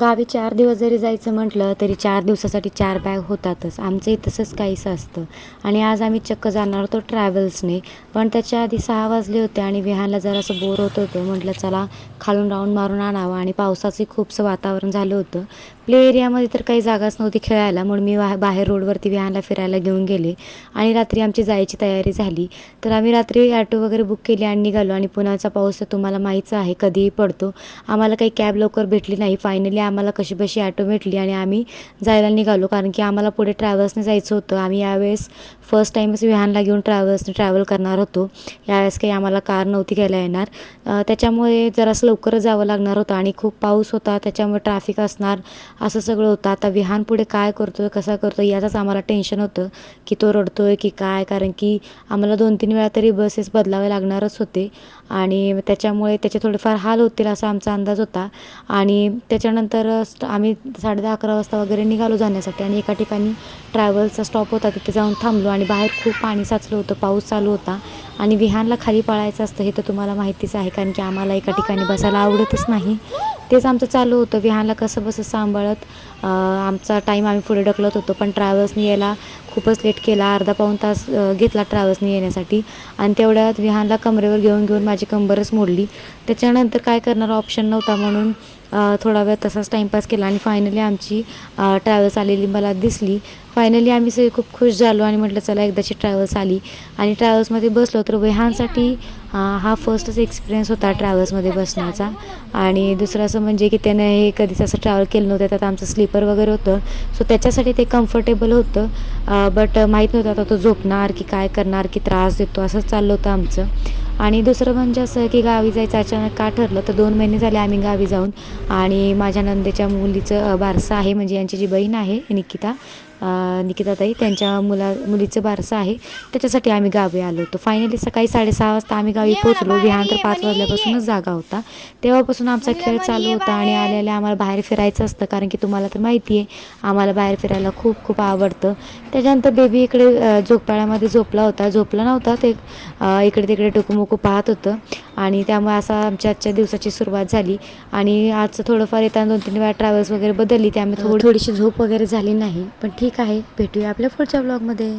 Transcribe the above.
गावी चार दिवस जरी जायचं म्हटलं तरी चार दिवसासाठी चार बॅग होतातच. आमचंही तसंच काहीसं असतं. आणि आज आम्ही चक्क जाणार होतो ट्रॅव्हल्सने. पण त्याच्या आधी सहा वाजले होते आणि विहानला जरासं बोर होत होतं. म्हटलं चला खालून राऊंड मारून आणावं. आणि पावसाचं खूपसं वातावरण झालं होतं. प्ले एरियामध्ये तर काही जागाच नव्हती खेळायला. म्हणून मी वा बाहेर रोडवरती विहानला फिरायला घेऊन गेले. आणि रात्री आमची जायची तयारी झाली. तर आम्ही रात्री ॲटो वगैरे बुक केली आणि निघालो. आणि पुण्याचा पाऊस तर तुम्हाला माहीतच आहे कधीही पडतो. आम्हाला काही कॅब लवकर भेटली नाही. फायनली आम्हाला कशी बशी ॲटो भेटली आणि आम्ही जायला निघालो. कारण की आम्हाला पुढे ट्रॅव्हल्सने जायचं होतं. आम्ही यावेळेस फर्स्ट टाईमच विहानला घेऊन ट्रॅव्हल्सने ट्रॅव्हल करणार होतो. यावेळेस काही आम्हाला कार नव्हती घ्यायला येणार. त्याच्यामुळे जरासं लवकरच जावं लागणार होतं आणि खूप पाऊस होता. त्याच्यामुळे ट्रॅफिक असणार असं सगळं होतं. आता विहान पुढे काय करतो आहे कसा करतो आहे याचंच आम्हाला टेन्शन होतं की तो रडतो आहे की काय. कारण की आम्हाला दोन तीन वेळा तरी बसेस बदलावे लागणारच होते. आणि त्याच्यामुळे त्याचे थोडेफार हाल होतील असा आमचा अंदाज होता. आणि त्याच्यानंतर स्ट- आम्ही साडे दहा अकरा वाजता वगैरे निघालो जाण्यासाठी आणि एका ठिकाणी ट्रॅव्हल्सचा स्टॉप होता. तिथे जाऊन थांबलो आणि बाहेर खूप पाणी साचलं होतं पाऊस चालू होता. आणि विहानला खाली पळायचं असतं हे तर तुम्हाला माहितीच आहे कारण की आम्हाला एका ठिकाणी बसायला आवडतच नाही. तेच आमचं चालू होतं. विहानला कसं बसं सांभाळत आमचा टाईम आम्ही पुढे ढकलत होतो. पण ट्रॅव्हल्सनी यायला खूपच लेट केला. अर्धा पाऊण तास घेतला ट्रॅव्हल्सनी येण्यासाठी. आणि तेवढ्यात विहानला कमरेवर घेऊन घेऊन माझी कंबरच मोडली. त्याच्यानंतर काय करणार ऑप्शन नव्हता म्हणून थोडा वेळ तसाच टाईमपास केला आणि फायनली आमची ट्रॅव्हल्स आलेली मला दिसली. फायनली आम्ही सगळे खूप खुश झालो आणि म्हटलं चला एकदाची ट्रॅव्हल्स आली. आणि ट्रॅव्हल्समध्ये बसलो तर वह्यांसाठी हा फर्स्टच एक्सपिरियन्स होता ट्रॅव्हल्समध्ये बसण्याचा. आणि दुसरं असं म्हणजे की त्यानं हे कधीच असं ट्रॅव्हल केलं नव्हतं. त्यात आमचं स्लीपर वगैरे होतं. सो त्याच्यासाठी ते कम्फर्टेबल होतं. बट माहीत नव्हतं आता तो झोपणार की काय करणार की त्रास देतो असंच चाललं होतं आमचं. आणि दुसरं म्हणजे असं की गावी जायचं अचानक का ठरलं तर दोन महिने झाले आम्ही गावी जाऊन. आणि माझ्या नंदेच्या मुलीचं बारसं आहे म्हणजे यांची जी बहीण आहे निकिता निकिताताई त्यांच्या मुला मुलीचं बारसं आहे. त्याच्यासाठी आम्ही गावी आलो होतो. फायनली सकाळी साडेसहा वाजता आम्ही गावी पोचलो विहान तर पाच वाजल्यापासूनच जागा होता. तेव्हापासून आमचा खेळ चालू होता आणि आलेल्या आम्हाला बाहेर फिरायचं असतं. कारण की तुम्हाला तर माहिती आहे आम्हाला बाहेर फिरायला खूप खूप आवडतं. त्याच्यानंतर बेबी इकडे झोपाळ्यामध्ये झोपला होता. झोपला नव्हता. ते इकडे तिकडे टुकूमुकू पाहत होतं. आणि त्यामुळे असा आमच्या आजच्या दिवसाची सुरुवात झाली. आणि आजचं थोडंफार येताना दोन तीन वेळा ट्रॅव्हल्स वगैरे बदलली त्यामुळे थोडी थोडीशी झोप वगैरे झाली नाही. पण ठीक आहे. भेटूया आपल्या पुढच्या ब्लॉगमध्ये